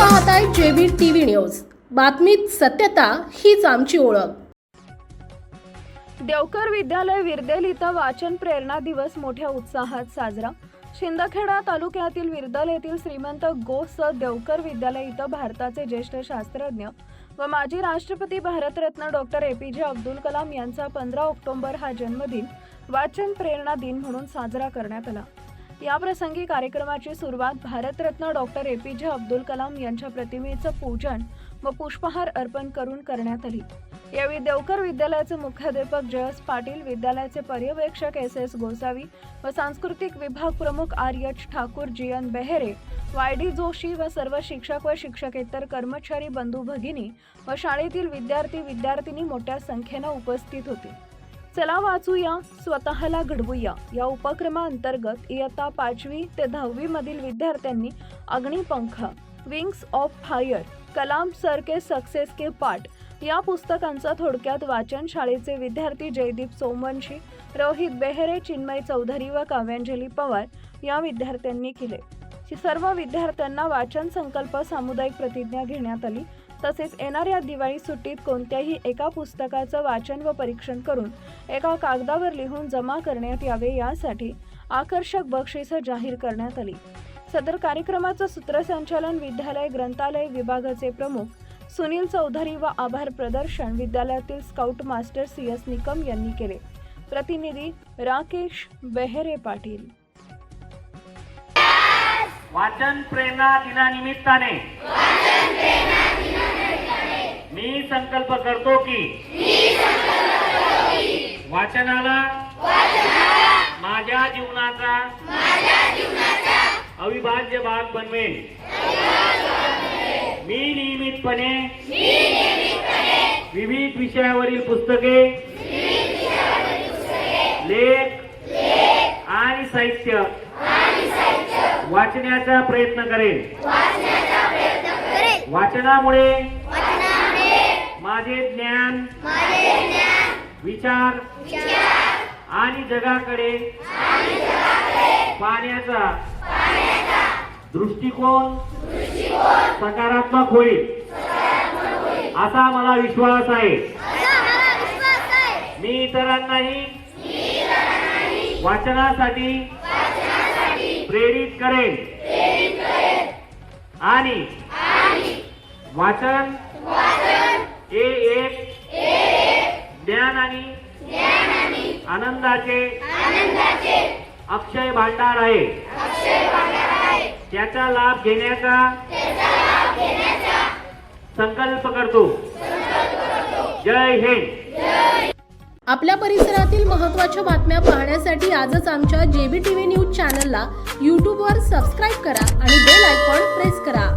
पाहत आहे JB TV news. बातमीत सत्यता हीच आमची ओळख. देवकर विद्यालय विरदेल इथं वाचन प्रेरणा दिवस मोठ्या उत्साहात साजरा. शिंदखेडा तालुक्यातील विरदल येथील श्रीमंत गो स देवकर विद्यालय इथं भारताचे ज्येष्ठ शास्त्रज्ञ व माजी राष्ट्रपती भारतरत्न डॉक्टर ए पी जे अब्दुल कलाम यांचा पंधरा ऑक्टोबर हा जन्मदिन वाचन प्रेरणा दिन म्हणून साजरा करण्यात आला. या प्रसंगी कार्यक्रमाची सुरुवात भारतरत्न डॉक्टर ए पी जे अब्दुल कलाम यांच्या प्रतिमेचं पूजन व पुष्पहार अर्पण करून करण्यात आली. यावेळी देवकर विद्यालयाचे मुख्याध्यापक जयस पाटील विद्यालयाचे पर्यवेक्षक एस एस गोसावी व सांस्कृतिक विभाग प्रमुख R H Thakur G N Behere Y D Joshi व सर्व शिक्षक व शिक्षकेतर कर्मचारी बंधू भगिनी व शाळेतील विद्यार्थी विद्यार्थिनी मोठ्या संख्येनं उपस्थित होते. चला वाचूया स्वतःला घडवूया. या उपक्रमाअंतर्गत इयत्ता पाचवी ते दहावी मधील विद्यार्थ्यांनी Agnipankh wings of fire Kalam sir K success के पाठ या पुस्तकांचं थोडक्यात वाचन शाळेचे विद्यार्थी जयदीप सोमवंशी रोहित बेहरे चिन्मय चौधरी व काव्यांजली पवार या विद्यार्थ्यांनी केले. सर्व विद्यार्थ्यांना वाचन संकल्प सामुदायिक प्रतिज्ञा घेण्यात आली. तसेच येणाऱ्या दिवाळी सुट्टीत कोणत्याही एका पुस्तकाचं वाचन व परीक्षण करून एका कागदावर लिहून जमा करण्यात यावे यासाठी आकर्षक बक्षिसं जाहीर करण्यात आली. सदर कार्यक्रमाचं सूत्रसंचालन विद्यालय ग्रंथालय विभागाचे प्रमुख सुनील चौधरी व आभार प्रदर्शन विद्यालयातील scout master C S Nikam यांनी केले. प्रतिनिधी राकेश बेहेरे पाटील. वाचन प्रेरणा दिनानिमित्ताने. मी संकल्प करतो की वाचनाला माझ्या जीवनाचा अविभाज्य भाग बनवेन. मी नियमितपणे विविध विषयावरील पुस्तके लेख आणि साहित्य वाचण्याचा प्रयत्न करेन. वाचनामुळे माझे ज्ञान विचार आणि जगाकडे पाहण्याचा दृष्टिकोन सकारात्मक होईल. असा मला विश्वास आहे. मी इतरांनाही वाचनासाठी प्रेरित करेन. आणि वाचन हे एक ज्ञान आणि आनंदाचे अक्षय भांडार आहे. त्याचा लाभ घेण्याचा संकल्प करतो. जय हिंद. आपल्या परिसरातील महत्त्वाच्या बातम्या पाहण्यासाठी आजच आमच्या जेबी टीव्ही न्यूज चॅनलला यूट्यूबवर सबस्क्राईब करा आणि बेल आयकॉन प्रेस करा.